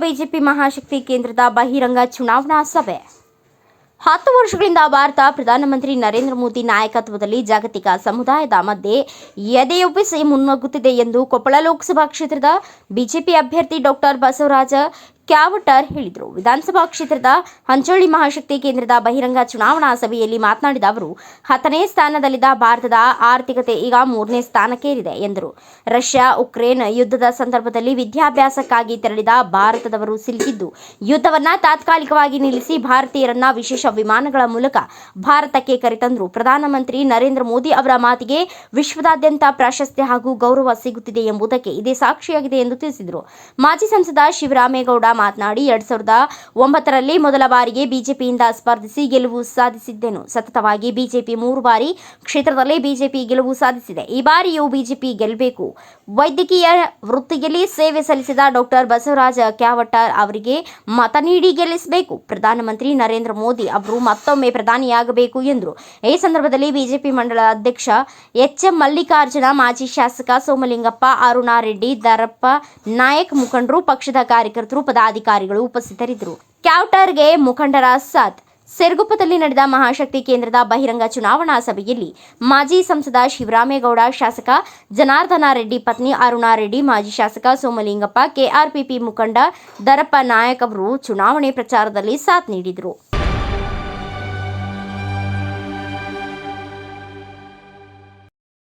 BJP ಮಹಾಶಕ್ತಿ ಕೇಂದ್ರದ ಬಹಿರಂಗ ಚುನಾವಣಾ ಸಭೆ. ಹತ್ತು ವರ್ಷಗಳಿಂದ ಭಾರತ ಪ್ರಧಾನಮಂತ್ರಿ ನರೇಂದ್ರ ಮೋದಿ ನಾಯಕತ್ವದಲ್ಲಿ ಜಾಗತಿಕ ಸಮುದಾಯದ ಮಧ್ಯೆ ಎದೆಯೊಬ್ಬಿಸಿ ಮುನ್ನುಗ್ಗುತ್ತಿದೆ ಎಂದು ಕೊಪ್ಪಳ ಲೋಕಸಭಾ ಕ್ಷೇತ್ರದ ಬಿಜೆಪಿ ಅಭ್ಯರ್ಥಿ ಡಾಕ್ಟರ್ ಬಸವರಾಜ ಕ್ಯಾವಟರ್ ಹೇಳಿದರು. ವಿಧಾನಸಭಾ ಕ್ಷೇತ್ರದ ಹಂಚೋಳಿ ಮಹಾಶಕ್ತಿ ಕೇಂದ್ರದ ಬಹಿರಂಗ ಚುನಾವಣಾ ಸಭೆಯಲ್ಲಿ ಮಾತನಾಡಿದ ಅವರು, ಹತ್ತನೇ ಸ್ಥಾನದಲ್ಲಿದ್ದ ಭಾರತದ ಆರ್ಥಿಕತೆ ಈಗ ಮೂರನೇ ಸ್ಥಾನಕ್ಕೇರಿದೆ ಎಂದರು. ರಷ್ಯಾ ಉಕ್ರೇನ್ ಯುದ್ಧದ ಸಂದರ್ಭದಲ್ಲಿ ವಿದ್ಯಾಭ್ಯಾಸಕ್ಕಾಗಿ ತೆರಳಿದ ಭಾರತದವರು ಸಿಲುಕಿದ್ದು, ಯುದ್ಧವನ್ನ ತಾತ್ಕಾಲಿಕವಾಗಿ ನಿಲ್ಲಿಸಿ ಭಾರತೀಯರನ್ನ ವಿಶೇಷ ವಿಮಾನಗಳ ಮೂಲಕ ಭಾರತಕ್ಕೆ ಕರೆತಂದರು. ಪ್ರಧಾನಮಂತ್ರಿ ನರೇಂದ್ರ ಮೋದಿ ಅವರ ಮಾತಿಗೆ ವಿಶ್ವದಾದ್ಯಂತ ಪ್ರಾಶಸ್ತ್ಯ ಹಾಗೂ ಗೌರವ ಸಿಗುತ್ತಿದೆ ಎಂಬುದಕ್ಕೆ ಇದೇ ಸಾಕ್ಷಿಯಾಗಿದೆ ಎಂದು ತಿಳಿಸಿದರು. ಮಾಜಿ ಸಂಸದ ಶಿವರಾಮೇಗೌಡ ಮಾತನಾಡಿ, ಎರಡ್ ಸಾವಿರದ ಒಂಬತ್ತರಲ್ಲಿ ಮೊದಲ ಬಾರಿಗೆ ಬಿಜೆಪಿಯಿಂದ ಸ್ಪರ್ಧಿಸಿ ಗೆಲುವು ಸಾಧಿಸಿದ್ದೆನು. ಸತತವಾಗಿ ಬಿಜೆಪಿ ಮೂರು ಬಾರಿ ಕ್ಷೇತ್ರದಲ್ಲಿ ಬಿಜೆಪಿ ಗೆಲುವು ಸಾಧಿಸಿದೆ. ಈ ಬಾರಿಯೂ ಬಿಜೆಪಿ ಗೆಲ್ಲಬೇಕು ವೈದ್ಯಕೀಯ ವೃತ್ತಿಯಲ್ಲಿ ಸೇವೆ ಸಲ್ಲಿಸಿದ ಡಾಕ್ಟರ್ ಬಸವರಾಜ ಕ್ಯಾವಟ್ಟರ್ ಅವರಿಗೆ ಮತ ನೀಡಿ ಗೆಲ್ಲಿಸಬೇಕು. ಪ್ರಧಾನಮಂತ್ರಿ ನರೇಂದ್ರ ಮೋದಿ ಅವರು ಮತ್ತೊಮ್ಮೆ ಪ್ರಧಾನಿಯಾಗಬೇಕು ಎಂದರು. ಈ ಸಂದರ್ಭದಲ್ಲಿ ಬಿಜೆಪಿ ಮಂಡಲ ಅಧ್ಯಕ್ಷ ಎಚ್. ಎಂ. ಮಲ್ಲಿಕಾರ್ಜುನ, ಮಾಜಿ ಶಾಸಕ ಸೋಮಲಿಂಗಪ್ಪ, ಅರುಣಾರೆಡ್ಡಿ, ದರಪ್ಪ ನಾಯಕ್ ಮುಖಂಡರು, ಪಕ್ಷದ ಕಾರ್ಯಕರ್ತರು ಪದಾಧಿಕಾರಿಗಳು ಉಪಸ್ಥಿತರಿದ್ದರು. ಕ್ಯಾವ್ಟರ್ಗೆ ಮುಖಂಡರ ಸಾಥ್. ಸೆರಗುಪ್ಪದಲ್ಲಿ ನಡೆದ ಮಹಾಶಕ್ತಿ ಕೇಂದ್ರದ ಬಹಿರಂಗ ಚುನಾವಣಾ ಸಭೆಯಲ್ಲಿ ಮಾಜಿ ಸಂಸದ ಶಿವರಾಮೇಗೌಡ, ಶಾಸಕ ಜನಾರ್ದನ ರೆಡ್ಡಿ ಪತ್ನಿ ಅರುಣಾ ರೆಡ್ಡಿ, ಮಾಜಿ ಶಾಸಕ ಸೋಮಲಿಂಗಪ್ಪ, ಕೆಆರ್ಪಿಪಿ ಮುಖಂಡ ದರಪ್ಪ ನಾಯಕ್ ಅವರು ಚುನಾವಣೆ ಪ್ರಚಾರದಲ್ಲಿ ಸಾಥ್ ನೀಡಿದರು.